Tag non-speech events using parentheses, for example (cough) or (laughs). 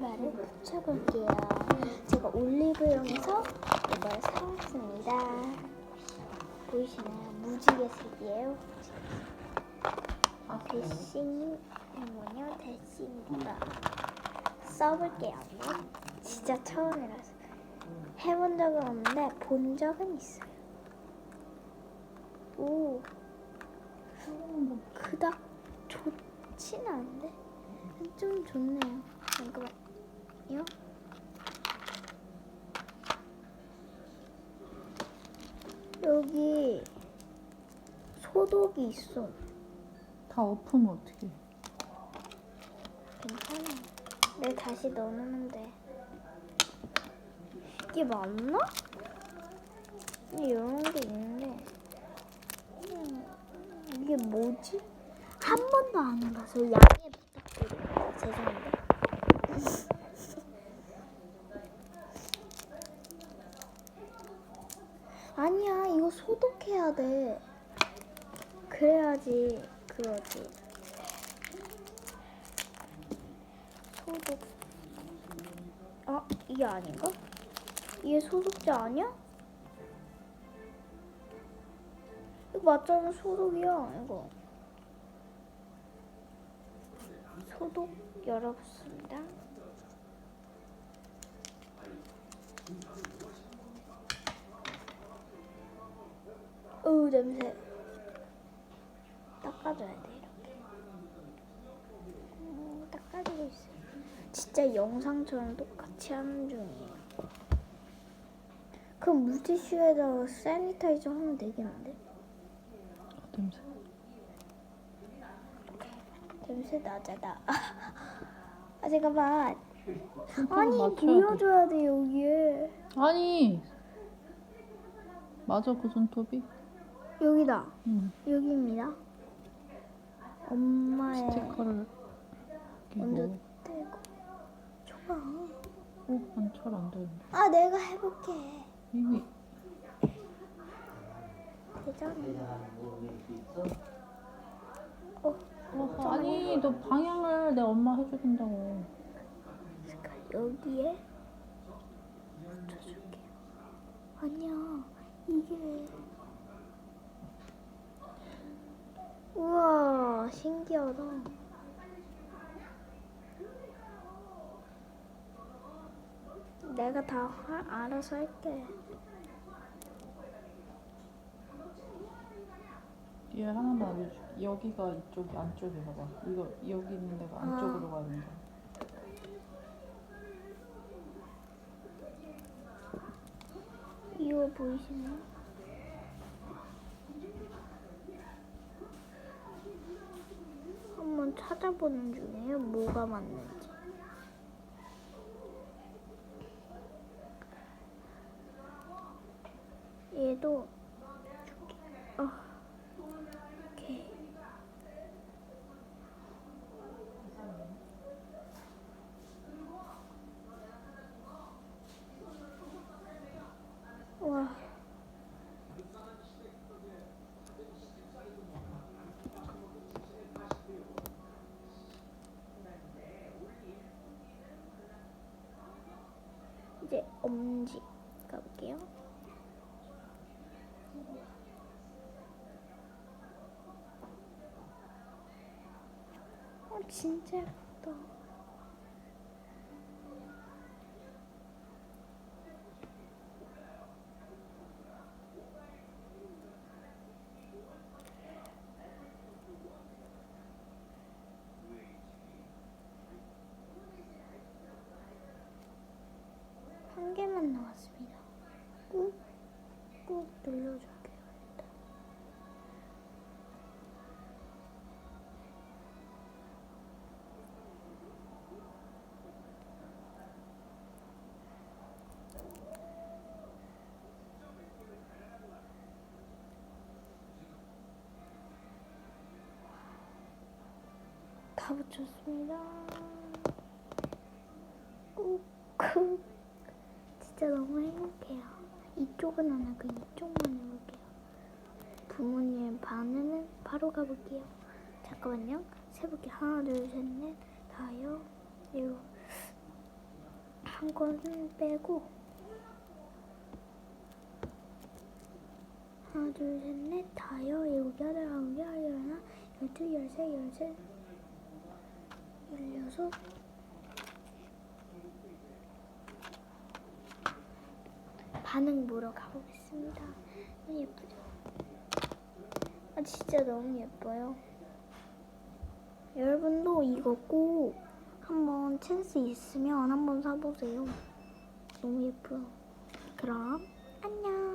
알바를 붙여볼게요. 제가 올리브영에서 이걸 사왔습니다. 보이시나요? 무지개 색이에요. 어, 대신 뭐냐 대신이가 써볼게요. 진짜 처음이라서 해본 적은 없는데 본 적은 있어요. 오, 그닥 좋진 않은데 좀 좋네요. 잠깐만 요. 여기 소독이 있어. 다 엎으면 어떡해. 괜찮아. 내 다시 넣어놓으면 돼. 이게 맞나? 이런 게 있는데. 음, 이게 뭐지? 한 번도 안 해봐서 양해 부탁드립니다. 죄송합니다. 아니야, 이거 소독해야 돼. 그래야지 그러지. 소독. 아, 이게 아닌가? 이게 소독제 아니야? 이거 맞잖아, 소독이야, 이거. 소독 열어봤습니다. 어우, 냄새. 닦아줘야 돼, 이렇게. 음, 닦아주고 있어요. 진짜 영상처럼 똑같이 하는 중이에요. 그럼 물티슈에다가 세니타이저 하면 되겠는데? 어, 냄새. 냄새 나잖아. (laughs) 아 잠깐만. 아니. 보여줘야 돼 여기에. 아니. 맞아 그 손톱이? 여기다. 응. 여기입니다. 엄마의 스티커를 먼저 끼고. 떼고. 좋아. 어, 안잘안 되는데. 아 내가 해볼게. 이미 되잖아. 어 어, 아니 너 방향을 내 엄마 해주신다고. 잠깐 여기에 붙여줄게요. 아니야 이게. 우 와 신기하다. 내가 다 하- 알아서 할게. 얘 하나만 알려줄게. 여기가 이쪽이 안쪽에 봐봐. 이거 여기 있는 데가 안쪽으로 가야 된다. 이거 보이시나요? 한번 찾아보는 중이에요. 뭐가 맞는지. 얘도 어, 오케이. 와. 이제 엄지 가볼게요. 어, 진짜 예쁘다. 한 나왔습니다. 꾹, 꾹 눌러줄게요. 다 붙였습니다. 꾹꾹. 진짜 너무 행복해요. 이쪽은 안 하고 이쪽만 해볼게요. 부모님 반응은 바로 가볼게요. 잠깐만요. 세볼게 하나, 둘, 셋, 넷, 다요, 일곱, 한권 빼고 하나 둘 셋 넷 다여 일곱 여덟 아홉 열 열하나 열둘 열세 열셋 열여섯 반응 보러 가보겠습니다. 너무 예쁘죠? 아 진짜 너무 예뻐요. 여러분도 이거 꼭 한번 찬스 있으면 한번 사보세요. 너무 예뻐요. 그럼 안녕.